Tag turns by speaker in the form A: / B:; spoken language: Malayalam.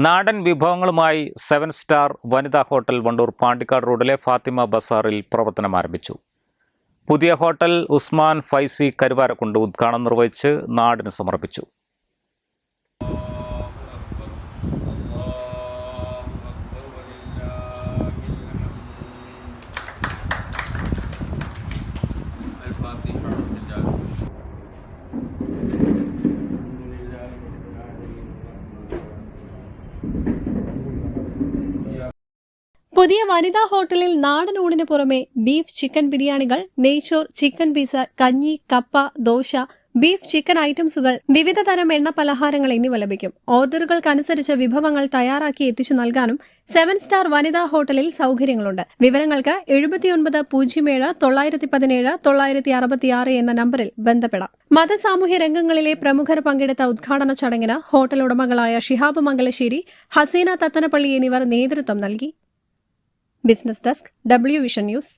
A: നാടൻ വിഭവങ്ങളുമായി സെവൻ സ്റ്റാർ വനിതാ ഹോട്ടൽ വണ്ടൂർ പാണ്ടിക്കാട് റോഡിലെ ഫാത്തിമ ബസാറിൽ പ്രവർത്തനം ആരംഭിച്ചു. പുതിയ ഹോട്ടൽ ഉസ്മാൻ ഫൈസി കരുവാരക്കുണ്ട് ഉദ്ഘാടനം നിർവഹിച്ച് നാടിന് സമർപ്പിച്ചു.
B: പുതിയ വനിതാ ഹോട്ടലിൽ നാടൻ ഊണിന് പുറമെ ബീഫ് ചിക്കൻ ബിരിയാണികൾ നെയ്ച്ചോർ ചിക്കൻ പിസ കഞ്ഞി കപ്പ ദോശ ബീഫ് ചിക്കൻ ഐറ്റംസുകൾ വിവിധ തരം എണ്ണ പലഹാരങ്ങൾ എന്നിവ ലഭിക്കും. ഓർഡറുകൾക്കനുസരിച്ച് വിഭവങ്ങൾ തയ്യാറാക്കി എത്തിച്ചു നൽകാനും സെവൻ സ്റ്റാർ വനിതാ ഹോട്ടലിൽ സൗകര്യങ്ങളുണ്ട്. വിവരങ്ങൾക്ക് എഴുപത്തിയൊൻപത് പൂജ്യം ഏഴ് തൊള്ളായിരത്തി പതിനേഴ് തൊള്ളായിരത്തി അറുപത്തിയാറ് എന്ന നമ്പറിൽ ബന്ധപ്പെടാം. മതസാമൂഹ്യ രംഗങ്ങളിലെ പ്രമുഖർ പങ്കെടുത്ത ഉദ്ഘാടന ചടങ്ങിന് ഹോട്ടൽ ഉടമകളായ ഷിഹാബ് മംഗലശ്ശേരി ഹസീന തത്തനപ്പള്ളി എന്നിവർ നേതൃത്വം നൽകി. Business desk W vision news.